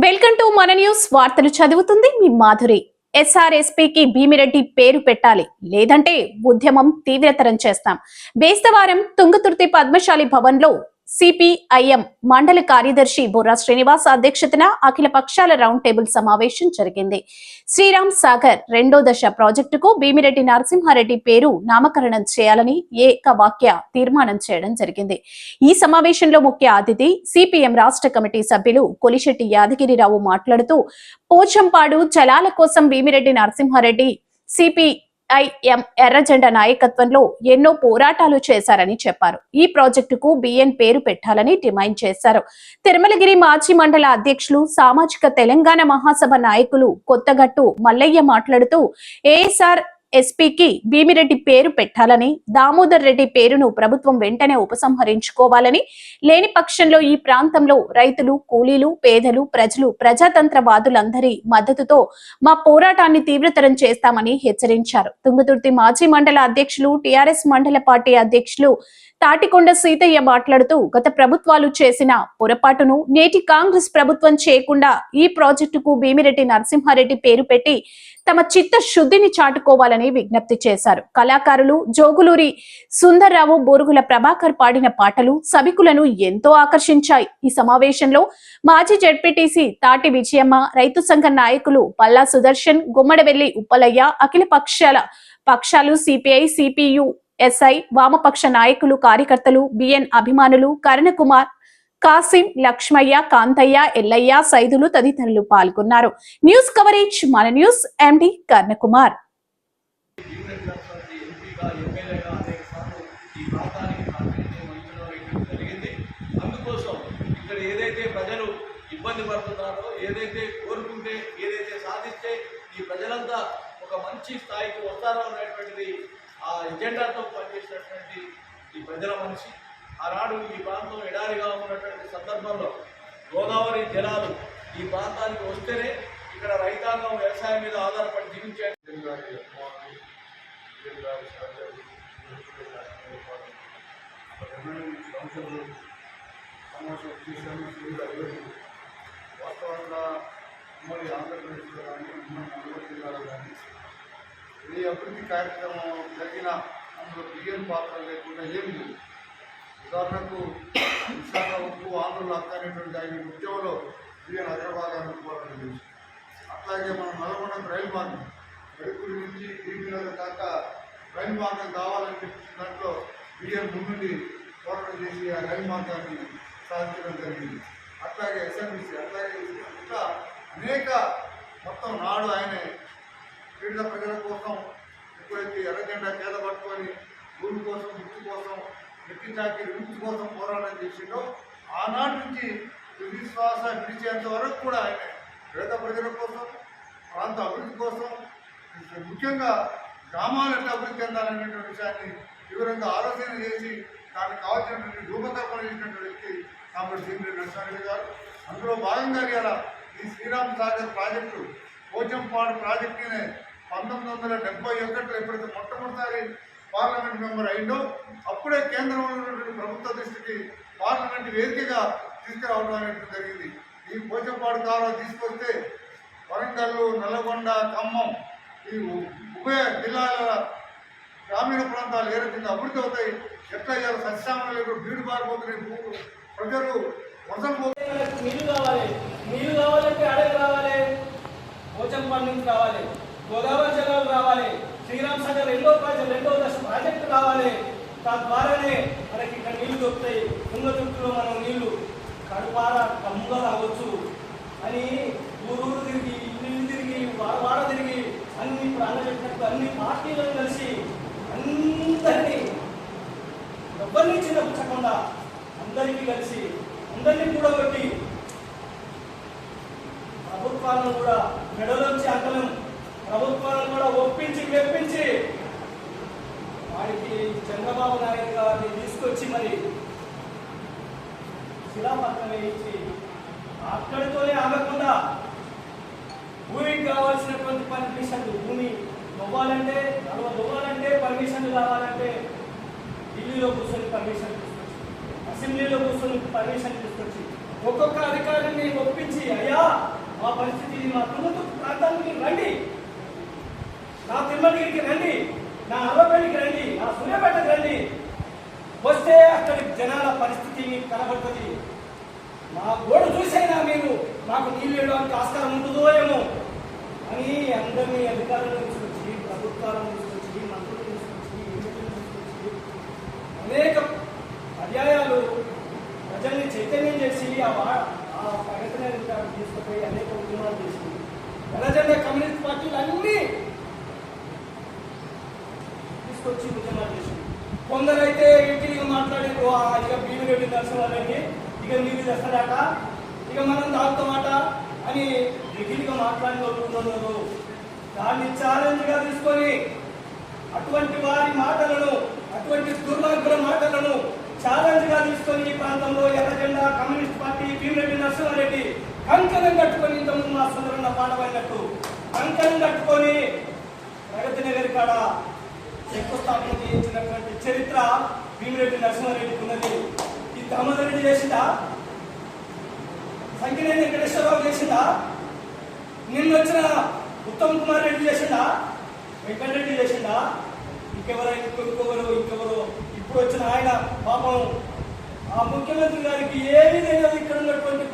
Welcome to మన news. వార్తలు చదువుతుంది మీ మాధురి. ఎస్ఆర్ఎస్పీకి భీమిరెడ్డి పేరు పెట్టాలి. లేదంటే ఉద్యమం తీవ్రతరం చేస్తాం. బేస్తవారం తుంగతుర్తి పద్మశాలి భవన్లో సిపిఐఎం మండలి కార్యదర్శి బుర్రా శ్రీనివాస్ అధ్యక్షతన అఖిల పక్షాల రౌండ్ టేబుల్ సమావేశం జరిగింది. శ్రీరామ్ సాగర్ రెండో దశ ప్రాజెక్టుకు భీమిరెడ్డి నరసింహారెడ్డి పేరు నామకరణం చేయాలని ఏకవాక్య తీర్మానం చేయడం జరిగింది. ఈ సమావేశంలో ముఖ్య అతిథి సిపిఎం రాష్ట్ర కమిటీ సభ్యులు కొలిశెట్టి యాదగిరిరావు మాట్లాడుతూ పోచంపాడు జలాల కోసం భీమిరెడ్డి నరసింహారెడ్డి సిపి ఐఎం ఎర్రజెండ నాయకత్వంలో ఎన్నో పోరాటాలు చేశారని చెప్పారు. ఈ ప్రాజెక్టుకు బిఎన్ పేరు పెట్టాలని డిమాండ్ చేశారు. తిరుమలగిరి మాజీ మండల అధ్యక్షులు సామాజిక తెలంగాణ మహాసభ నాయకులు కొత్తగట్టు మల్లయ్య మాట్లాడుతూ ఏఎస్ఆర్ ఎస్పీకి భీమిరెడ్డి పేరు పెట్టాలని దామోదర్ రెడ్డి పేరును ప్రభుత్వం వెంటనే ఉపసంహరించుకోవాలని లేని పక్షంలో ఈ ప్రాంతంలో రైతులు కూలీలు పేదలు ప్రజలు ప్రజాతంత్రవాదులందరి మద్దతుతో మా పోరాటాన్ని తీవ్రతరం చేస్తామని హెచ్చరించారు. తుంగతుర్తి మాజీ మండల అధ్యక్షులు టిఆర్ఎస్ మండల పార్టీ అధ్యక్షులు తాటికొండ సీతయ్య మాట్లాడుతూ గత ప్రభుత్వాలు చేసిన పొరపాటును నేటి కాంగ్రెస్ ప్రభుత్వం చేయకుండా ఈ ప్రాజెక్టుకు భీమిరెడ్డి నరసింహారెడ్డి పేరు పెట్టి తమ చిత్త చాటుకోవాలని చేయాలని విజ్ఞప్తి చేశారు. కళాకారులు జోగులూరి సుందర్రావు బోరుగుల ప్రభాకర్ పాడిన పాటలు సభికులను ఎంతో ఆకర్షించాయి. ఈ సమావేశంలో మాజీ జడ్పీటీసీ తాటి విజయమ్మ రైతు సంఘ నాయకులు పల్లా సుదర్శన్ గుమ్మడవెల్లి ఉప్పలయ్య అఖిల పక్షాల పక్షాలు సిపిఐ సిపియు ఎస్ఐ వామపక్ష నాయకులు కార్యకర్తలు బిఎన్ అభిమానులు కరణకుమార్ కాసిం లక్ష్మయ్య కాంతయ్య ఎల్లయ్య సైదులు తదితరులు పాల్గొన్నారు. న్యూస్ కవరేజ్ మన న్యూస్ ఎండి కర్ణకుమార్. ఎంపీగా ఎమ్మెల్యేగా అనేక సార్లు ఈ ప్రాంతానికి ప్రాతినిధ్యం వహించడం ఇక్కడ జరిగింది. అందుకోసం ఇక్కడ ఏదైతే ప్రజలు ఇబ్బంది పడుతున్నారో ఏదైతే కోరుకుంటే ఏదైతే సాధిస్తే ఈ ప్రజలంతా ఒక మంచి స్థాయికి వస్తారో అనేటువంటిది ఆ ఎజెండాతో పనిచేసినటువంటి ఈ ప్రజల మనిషి. ఆనాడు ఈ ప్రాంతం ఎడారిగా ఉన్నటువంటి సందర్భంలో గోదావరి జలాలు ఈ ప్రాంతానికి వస్తేనే ఇక్కడ రైతాంగం వ్యవసాయం మీద ఆధారపడి జీవించే వాస్తవంగా ఉమ్మడి ఆంధ్రప్రదేశ్లో కానీ ఉమ్మడి నల్గొండ జిల్లాలో కానీ ఈ అభివృద్ధి కార్యక్రమం జరిగిన అందులో బియ్యం పాత్ర లేకుండా ఏమి లేదు ఉదాహరణకు విశాఖ ఉప్పు ఆంధ్రులు అక్కనేటువంటి ఆయన ఉద్యమంలో బియ్యం అగ్రభాగాన్ని అనుకోవాలని చేసి అట్లాగే మనం నల్గొండకు రైలు మార్గం మెడుకుడి నుంచి రైలు మార్గం కావాలని చెప్పి దాంట్లో బియ్యం ముందుండి పోరాటం చేసి ఆ రైలు మార్గాన్ని సాధించడం జరిగింది. అట్లాగే ఎస్ఎంబిసి అట్లాగే ఇంకా అనేక మొత్తం నాడు ఆయనే పేద ప్రజల కోసం ఎక్కువైతే ఎర్రజెండా కేద పట్టుకొని భూమి కోసం ముక్తి కోసం వ్యక్తి చాకి విముక్తి కోసం పోరాటం చేసిండో ఆనాటి నుంచి తుది శ్వాస విడిచేంత వరకు కూడా ఆయన పేద ప్రజల కోసం ప్రాంత అభివృద్ధి కోసం ముఖ్యంగా గ్రామాలు ఎట్లా అభివృద్ధి చెందాలనేటువంటి విషయాన్ని వివరంగా ఆలోచన చేసి దానికి కావాల్సినటువంటి రూపకల్పన చేసినటువంటి వ్యక్తి కాబట్టి సీనియర్ నరసింహారెడ్డి గారు. అందులో భాగంగా ఇవాళ ఈ శ్రీరామ్ సాగర్ ప్రాజెక్టు పోచంపాడు ప్రాజెక్టునే పంతొమ్మిది వందల డెబ్బై ఒకటిలో ఎప్పుడైతే మొట్టమొదటిసారి పార్లమెంట్ మెంబర్ అయిందో అప్పుడే కేంద్రంలో ఉన్నటువంటి ప్రభుత్వ దృష్టికి పార్లమెంట్ వేదికగా తీసుకురావడం అనేది జరిగింది. ఈ పోచంపాడు కాలువ తీసుకొస్తే వరంగల్ నల్లగొండ ఖమ్మం ఈ ఉభయ జిల్లాల గ్రామీణ ప్రాంతాలు ఏ రకంగా అభివృద్ధి అవుతాయి. ఎట్లా ఇవాళ సస్యామలు లేకుండా బీడు పారిపోతున్నాయి భూములు ప్రజలు వర్షం నీళ్ళు కావాలి. నీళ్ళు కావాలంటే అడవి రావాలి. పోచంపల్లి నుంచి రావాలి. గోదావరి జిల్లాలు రావాలి. శ్రీరామ్ సాగర్ రెండో ప్రాజెక్ట్ రెండో దశ ప్రాజెక్టు రావాలి తద్వారానే మనకి ఇక్కడ నీళ్ళు దొరుకుతాయి. తుంగతుర్తిలో మనం నీళ్ళు కడుపార కమ్ముగా రావచ్చు. అని అన్ని ప్రాణ చెప్పినట్టు అన్ని పార్టీలను కలిసి అందరినీ ఎవరిని చిన్నపుచ్చకుండా అందరికీ కలిసి అందరినీ కూడా కొట్టి ప్రభుత్వాలను కూడా మెడలోంచి అంకలం ప్రభుత్వాలను కూడా ఒప్పించి మెప్పించి వాడికి చంద్రబాబు నాయుడు గారిని తీసుకొచ్చి మరి శిలాపత్రం వేయించి అక్కడితోనే ఆగకుండా భూమికి కావాల్సినటువంటి పర్మిషన్లు భూమి ఇవ్వాలంటే నలభై ఇవ్వాలంటే పర్మిషన్లు కావాలంటే ఢిల్లీలో కూర్చొని పర్మిషన్ తీసుకొచ్చి అసెంబ్లీలో కూర్చొని పర్మిషన్ తీసుకొచ్చి ఒక్కొక్క అధికారిని ఒప్పించి అయ్యా మా పరిస్థితి మా తుంగతుర్తి ప్రాంతానికి రండి. నా తిరుమలగిరికి రండి. నా అల్లపల్లికి రండి. నా సూర్యాపేటకి రండి. వస్తే అక్కడి జనాల పరిస్థితి మీకు కనబడుతుంది. మా గోడు చూసైనా మీరు మాకు నీళ్ళు ఇవ్వడానికి ఆస్కారం ఉంటుంది. అని అందరినీ అధికారులను తీసుకొచ్చి ప్రభుత్వాలను తీసుకొచ్చి మంత్రులు తీసుకొచ్చి ఎన్నికలు తీసుకొచ్చి అనేక పర్యాయాలు ప్రజల్ని చైతన్యం చేసి ఆ ఆ ప్రగతిని తీసుకుపోయి అనేక ఉద్యమాలు చేసింది. ఎర్రజెండా కమ్యూనిస్ట్ పార్టీలు అన్నీ తీసుకొచ్చి ఉద్యమాలు చేసింది. కొందరైతే ఇంటికి మాట్లాడి ఇక బీవీ రెడ్డి దర్శనాలని ఇక నీళ్ళు తెస్తాడట ఇక మనం తాగుతామట అని దిగిలిగా మాట్లాడిన వాళ్ళు దాన్ని ఛాలెంజ్గా తీసుకొని అటువంటి వారి మాటలను అటువంటి దుర్మార్గుల మాటలను ఛాలెంజ్గా తీసుకొని ఈ ప్రాంతంలో ఎర్రజెండా కమ్యూనిస్ట్ పార్టీ భీమరెడ్డి నరసింహారెడ్డి కంకణం కట్టుకొని ఇంతకుముందు మా సుందరన్న పాట పడినట్టు కంకణం కట్టుకొని ప్రగతి నగర్ కాడ శంకుస్థాపన చేయించినటువంటి చరిత్ర భీమిరెడ్డి నరసింహారెడ్డికి ఉన్నది. ఈ దామోదరెడ్డి చేసిందా? సంకినేని వెంకటేశ్వరరావు చేసిందా? నిన్న వచ్చిన ఉత్తమ్ కుమార్ రెడ్డి చేసిందా? వెంకటరెడ్డి చేసిందా? ఇంకెవరో ఇంకొకరు ఇంకెవరు. ఇప్పుడు వచ్చిన ఆయన పాపం. ఆ ముఖ్యమంత్రి గారికి ఏమీ తెలియదు ఇక్కడ ఉన్నటువంటి